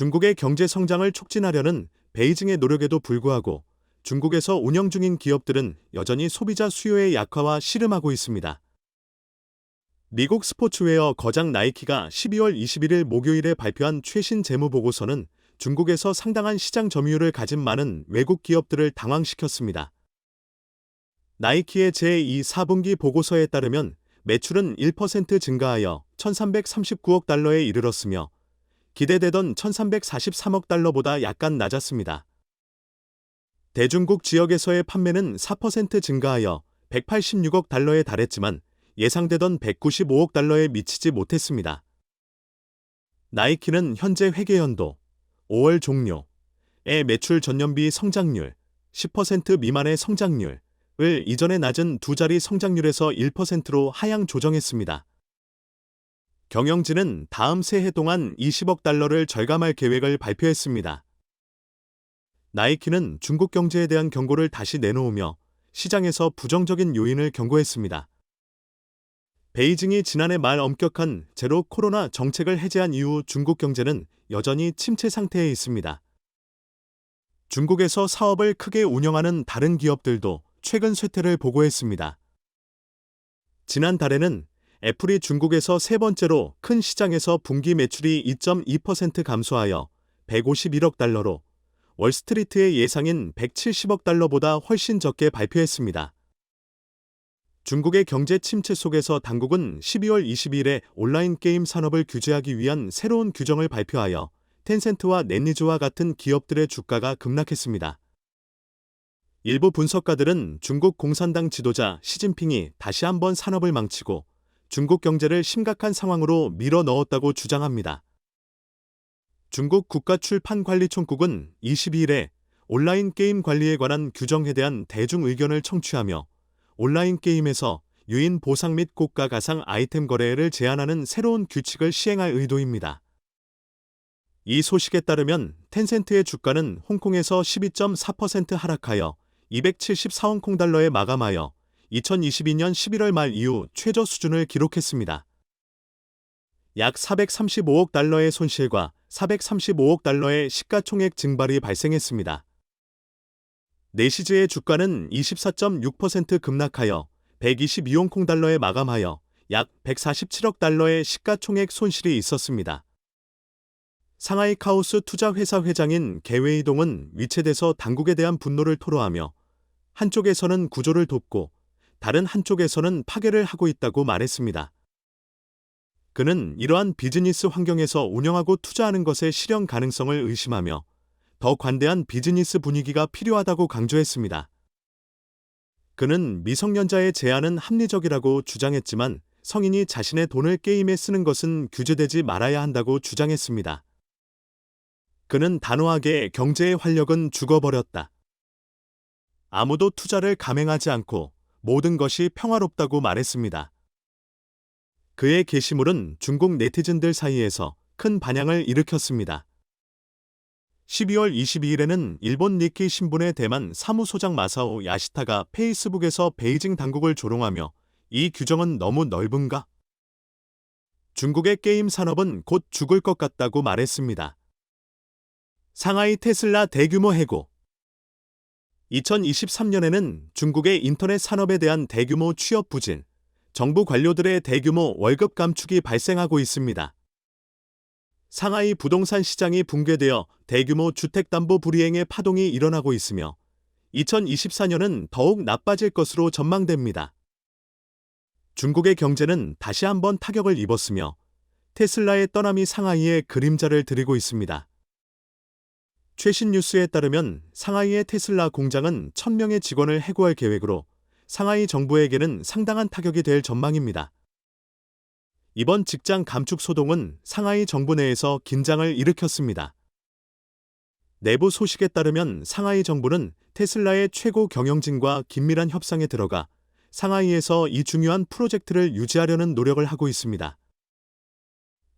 중국의 경제 성장을 촉진하려는 베이징의 노력에도 불구하고 중국에서 운영 중인 기업들은 여전히 소비자 수요의 약화와 씨름하고 있습니다. 미국 스포츠웨어 거장 나이키가 12월 21일 목요일에 발표한 최신 재무 보고서는 중국에서 상당한 시장 점유율을 가진 많은 외국 기업들을 당황시켰습니다. 나이키의 제2 4분기 보고서에 따르면 매출은 1% 증가하여 1,339억 달러에 이르렀으며 기대되던 1,343억 달러보다 약간 낮았습니다. 대중국 지역에서의 판매는 4% 증가하여 186억 달러에 달했지만 예상되던 195억 달러에 미치지 못했습니다. 나이키는 현재 회계연도 5월 종료의 매출 전년비 성장률 10% 미만의 성장률을 이전에 낮은 두 자리 성장률에서 1%로 하향 조정했습니다. 경영진은 다음 새해 동안 20억 달러를 절감할 계획을 발표했습니다. 나이키는 중국 경제에 대한 경고를 다시 내놓으며 시장에서 부정적인 요인을 경고했습니다. 베이징이 지난해 말 엄격한 제로 코로나 정책을 해제한 이후 중국 경제는 여전히 침체 상태에 있습니다. 중국에서 사업을 크게 운영하는 다른 기업들도 최근 쇠퇴를 보고했습니다. 지난달에는 애플이 중국에서 세 번째로 큰 시장에서 분기 매출이 2.2% 감소하여 151억 달러로 월스트리트의 예상인 170억 달러보다 훨씬 적게 발표했습니다. 중국의 경제 침체 속에서 당국은 12월 22일에 온라인 게임 산업을 규제하기 위한 새로운 규정을 발표하여 텐센트와 넷리즈와 같은 기업들의 주가가 급락했습니다. 일부 분석가들은 중국 공산당 지도자 시진핑이 다시 한번 산업을 망치고 중국 경제를 심각한 상황으로 밀어 넣었다고 주장합니다. 중국 국가출판관리총국은 22일에 온라인 게임 관리에 관한 규정에 대한 대중 의견을 청취하며 온라인 게임에서 유인 보상 및 고가 가상 아이템 거래를 제한하는 새로운 규칙을 시행할 의도입니다. 이 소식에 따르면 텐센트의 주가는 홍콩에서 12.4% 하락하여 274홍콩 달러에 마감하여 2022년 11월 말 이후 최저 수준을 기록했습니다. 약 435억 달러의 손실과 435억 달러의 시가총액 증발이 발생했습니다. 네시즈의 주가는 24.6% 급락하여 122홍콩 달러에 마감하여 약 147억 달러의 시가총액 손실이 있었습니다. 상하이 카우스 투자회사 회장인 개웨이동은 위챗에서 당국에 대한 분노를 토로하며 한쪽에서는 구조를 돕고 다른 한쪽에서는 파괴를 하고 있다고 말했습니다. 그는 이러한 비즈니스 환경에서 운영하고 투자하는 것의 실현 가능성을 의심하며 더 관대한 비즈니스 분위기가 필요하다고 강조했습니다. 그는 미성년자의 제안은 합리적이라고 주장했지만 성인이 자신의 돈을 게임에 쓰는 것은 규제되지 말아야 한다고 주장했습니다. 그는 단호하게 경제의 활력은 죽어버렸다. 아무도 투자를 감행하지 않고 모든 것이 평화롭다고 말했습니다. 그의 게시물은 중국 네티즌들 사이에서 큰 반향을 일으켰습니다. 12월 22일에는 일본 니키 신분의 대만 사무소장 마사오 야시타가 페이스북에서 베이징 당국을 조롱하며 이 규정은 너무 넓은가? 중국의 게임 산업은 곧 죽을 것 같다고 말했습니다. 상하이 테슬라 대규모 해고 2023년에는 중국의 인터넷 산업에 대한 대규모 취업 부진, 정부 관료들의 대규모 월급 감축이 발생하고 있습니다. 상하이 부동산 시장이 붕괴되어 대규모 주택담보 불이행의 파동이 일어나고 있으며 2024년은 더욱 나빠질 것으로 전망됩니다. 중국의 경제는 다시 한번 타격을 입었으며 테슬라의 떠남이 상하이에 그림자를 들이고 있습니다. 최신 뉴스에 따르면 상하이의 테슬라 공장은 1000명의 직원을 해고할 계획으로 상하이 정부에게는 상당한 타격이 될 전망입니다. 이번 직장 감축 소동은 상하이 정부 내에서 긴장을 일으켰습니다. 내부 소식에 따르면 상하이 정부는 테슬라의 최고 경영진과 긴밀한 협상에 들어가 상하이에서 이 중요한 프로젝트를 유지하려는 노력을 하고 있습니다.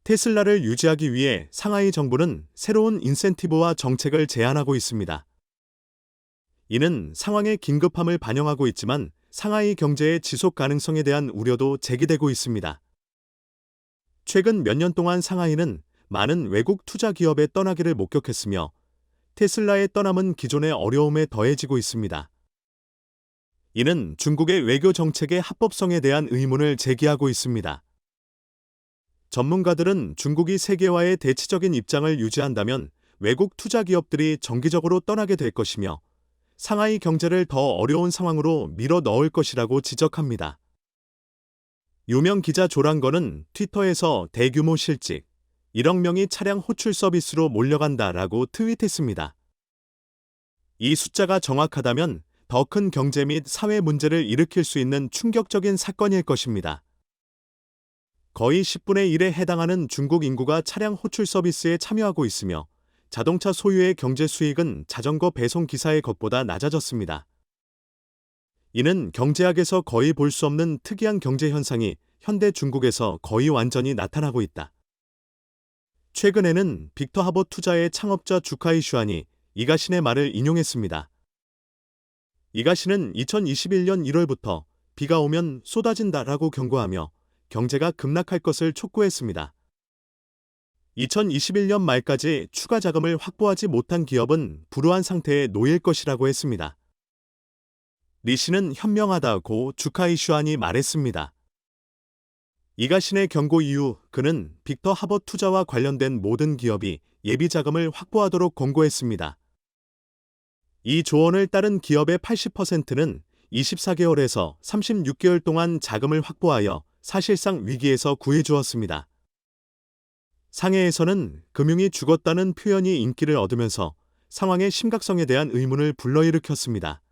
테슬라를 유지하기 위해 상하이 정부는 새로운 인센티브와 정책을 제안하고 있습니다. 이는 상황의 긴급함을 반영하고 있지만 상하이 경제의 지속 가능성에 대한 우려도 제기되고 있습니다. 최근 몇 년 동안 상하이는 많은 외국 투자 기업의 떠나기를 목격했으며 테슬라의 떠남은 기존의 어려움에 더해지고 있습니다. 이는 중국의 외교 정책의 합법성에 대한 의문을 제기하고 있습니다. 전문가들은 중국이 세계화의 대치적인 입장을 유지한다면 외국 투자 기업들이 정기적으로 떠나게 될 것이며 상하이 경제를 더 어려운 상황으로 밀어 넣을 것이라고 지적합니다. 유명 기자 조란거는 트위터에서 대규모 실직, 1억 명이 차량 호출 서비스로 몰려간다라고 트윗했습니다. 이 숫자가 정확하다면 더 큰 경제 및 사회 문제를 일으킬 수 있는 충격적인 사건일 것입니다. 거의 10분의 1에 해당하는 중국 인구가 차량 호출 서비스에 참여하고 있으며 자동차 소유의 경제 수익은 자전거 배송 기사의 것보다 낮아졌습니다. 이는 경제학에서 거의 볼 수 없는 특이한 경제 현상이 현대 중국에서 거의 완전히 나타나고 있다. 최근에는 빅터 하버 투자의 창업자 주카이 슈안이 이가신의 말을 인용했습니다. 이가신은 2021년 1월부터 비가 오면 쏟아진다라고 경고하며 경제가 급락할 것을 촉구했습니다. 2021년 말까지 추가 자금을 확보하지 못한 기업은 불우한 상태에 놓일 것이라고 했습니다. 리 씨는 현명하다고 주카이 슈안이 말했습니다. 이가신의 경고 이후 그는 빅터 하버 투자와 관련된 모든 기업이 예비 자금을 확보하도록 권고했습니다. 이 조언을 따른 기업의 80%는 24개월에서 36개월 동안 자금을 확보하여 사실상 위기에서 구해주었습니다. 상해에서는 금융이 죽었다는 표현이 인기를 얻으면서 상황의 심각성에 대한 의문을 불러일으켰습니다.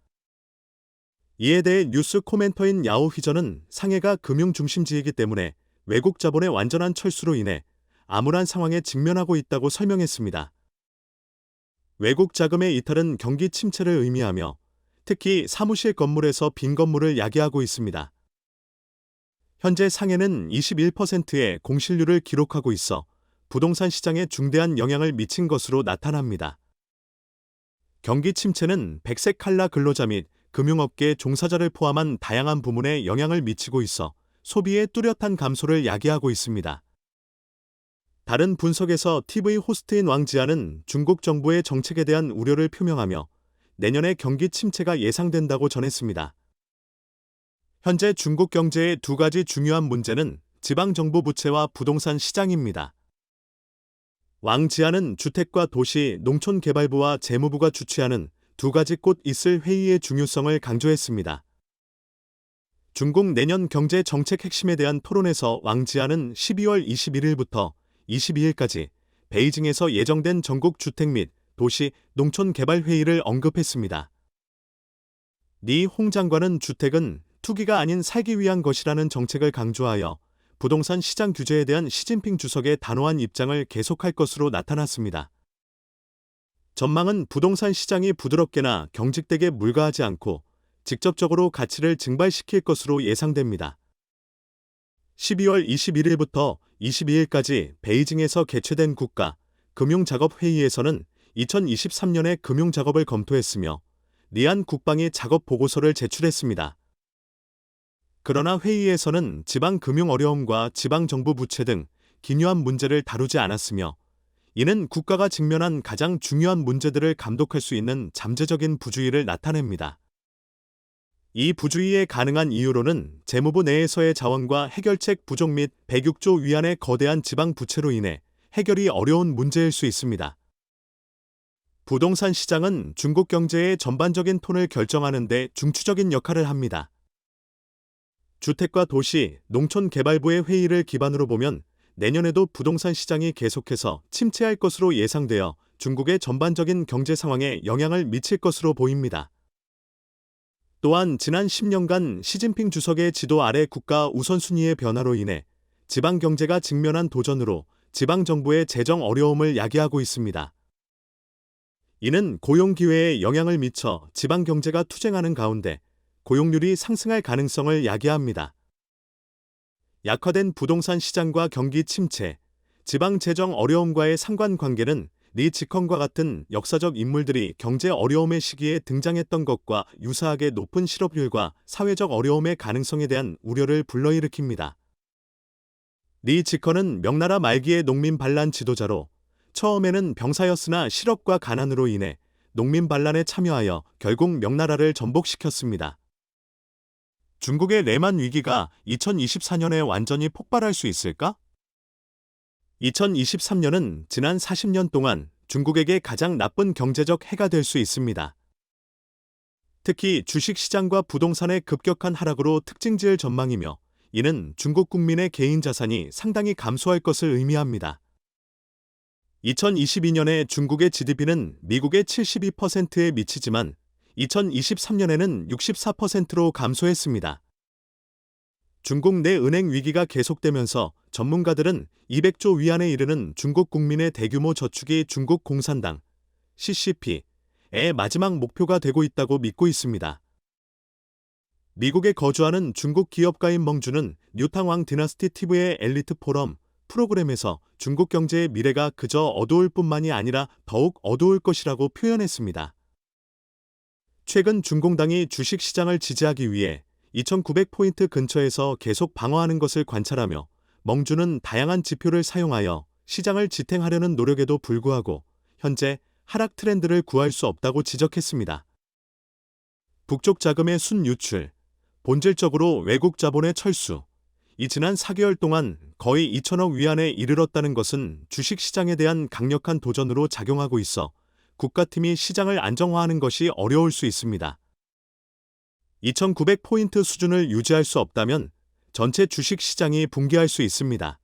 이에 대해 뉴스 코멘터인 야오 휘저는 상해가 금융 중심지이기 때문에 외국 자본의 완전한 철수로 인해 암울한 상황에 직면하고 있다고 설명했습니다. 외국 자금의 이탈은 경기 침체를 의미하며 특히 사무실 건물에서 빈 건물을 야기하고 있습니다. 현재 상해는 21%의 공실률을 기록하고 있어 부동산 시장에 중대한 영향을 미친 것으로 나타납니다. 경기 침체는 백색 칼라 근로자 및 금융업계 종사자를 포함한 다양한 부문에 영향을 미치고 있어 소비의 뚜렷한 감소를 야기하고 있습니다. 다른 분석에서 TV 호스트인 왕지아는 중국 정부의 정책에 대한 우려를 표명하며 내년에 경기 침체가 예상된다고 전했습니다. 현재 중국 경제의 두 가지 중요한 문제는 지방정부 부채와 부동산 시장입니다. 왕지아는 주택과 도시, 농촌개발부와 재무부가 주최하는 두 가지 꽃 있을 회의의 중요성을 강조했습니다. 중국 내년 경제 정책 핵심에 대한 토론에서 왕지아는 12월 21일부터 22일까지 베이징에서 예정된 전국 주택 및 도시 농촌 개발 회의를 언급했습니다. 리홍 장관은 주택은 투기가 아닌 살기 위한 것이라는 정책을 강조하여 부동산 시장 규제에 대한 시진핑 주석의 단호한 입장을 계속할 것으로 나타났습니다. 전망은 부동산 시장이 부드럽게나 경직되게 물가하지 않고 직접적으로 가치를 증발시킬 것으로 예상됩니다. 12월 21일부터 22일까지 베이징에서 개최된 국가 금융작업회의에서는 2023년의 금융작업을 검토했으며 리안 국방이 작업 보고서를 제출했습니다. 그러나 회의에서는 지방 금융 어려움과 지방 정부 부채 등 기묘한 문제를 다루지 않았으며 이는 국가가 직면한 가장 중요한 문제들을 감독할 수 있는 잠재적인 부주의를 나타냅니다. 이 부주의에 가능한 이유로는 재무부 내에서의 자원과 해결책 부족 및 106조 위안의 거대한 지방 부채로 인해 해결이 어려운 문제일 수 있습니다. 부동산 시장은 중국 경제의 전반적인 톤을 결정하는 데 중추적인 역할을 합니다. 주택과 도시, 농촌개발부의 회의를 기반으로 보면 내년에도 부동산 시장이 계속해서 침체할 것으로 예상되어 중국의 전반적인 경제 상황에 영향을 미칠 것으로 보입니다. 또한 지난 10년간 시진핑 주석의 지도 아래 국가 우선순위의 변화로 인해 지방 경제가 직면한 도전으로 지방 정부의 재정 어려움을 야기하고 있습니다. 이는 고용 기회에 영향을 미쳐 지방 경제가 투쟁하는 가운데 고용률이 상승할 가능성을 야기합니다. 약화된 부동산 시장과 경기 침체, 지방 재정 어려움과의 상관관계는 리 지컨과 같은 역사적 인물들이 경제 어려움의 시기에 등장했던 것과 유사하게 높은 실업률과 사회적 어려움의 가능성에 대한 우려를 불러일으킵니다. 리 지커는 명나라 말기의 농민 반란 지도자로 처음에는 병사였으나 실업과 가난으로 인해 농민 반란에 참여하여 결국 명나라를 전복시켰습니다. 중국의 레만 위기가 2024년에 완전히 폭발할 수 있을까? 2023년은 지난 40년 동안 중국에게 가장 나쁜 경제적 해가 될 수 있습니다. 특히 주식시장과 부동산의 급격한 하락으로 특징 지을 전망이며 이는 중국 국민의 개인 자산이 상당히 감소할 것을 의미합니다. 2022년에 중국의 GDP는 미국의 72%에 미치지만 2023년에는 64%로 감소했습니다. 중국 내 은행 위기가 계속되면서 전문가들은 200조 위안에 이르는 중국 국민의 대규모 저축이 중국 공산당 CCP의 마지막 목표가 되고 있다고 믿고 있습니다. 미국에 거주하는 중국 기업가인 멍주는 뉴탕왕 디나스티 TV의 엘리트 포럼 프로그램에서 중국 경제의 미래가 그저 어두울 뿐만이 아니라 더욱 어두울 것이라고 표현했습니다. 최근 중공당이 주식 시장을 지지하기 위해 2900포인트 근처에서 계속 방어하는 것을 관찰하며 멍주는 다양한 지표를 사용하여 시장을 지탱하려는 노력에도 불구하고 현재 하락 트렌드를 구할 수 없다고 지적했습니다. 북쪽 자금의 순 유출, 본질적으로 외국 자본의 철수, 이 지난 4개월 동안 거의 2천억 위안에 이르렀다는 것은 주식 시장에 대한 강력한 도전으로 작용하고 있어 국가팀이 시장을 안정화하는 것이 어려울 수 있습니다. 2,900포인트 수준을 유지할 수 없다면 전체 주식 시장이 붕괴할 수 있습니다.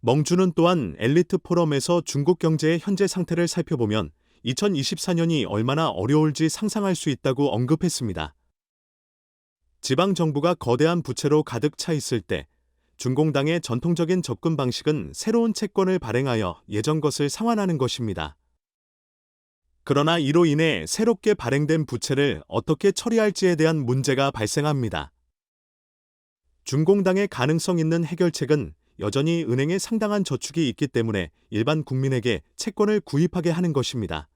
멍주는 또한 엘리트 포럼에서 중국 경제의 현재 상태를 살펴보면 2024년이 얼마나 어려울지 상상할 수 있다고 언급했습니다. 지방 정부가 거대한 부채로 가득 차 있을 때 중공당의 전통적인 접근 방식은 새로운 채권을 발행하여 예전 것을 상환하는 것입니다. 그러나 이로 인해 새롭게 발행된 부채를 어떻게 처리할지에 대한 문제가 발생합니다. 중공당의 가능성 있는 해결책은 여전히 은행에 상당한 저축이 있기 때문에 일반 국민에게 채권을 구입하게 하는 것입니다.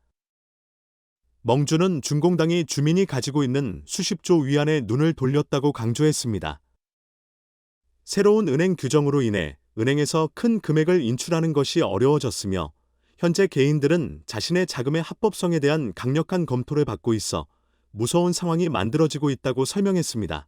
멍주는 중공당이 주민이 가지고 있는 수십조 위안에 눈을 돌렸다고 강조했습니다. 새로운 은행 규정으로 인해 은행에서 큰 금액을 인출하는 것이 어려워졌으며 현재 개인들은 자신의 자금의 합법성에 대한 강력한 검토를 받고 있어 무서운 상황이 만들어지고 있다고 설명했습니다.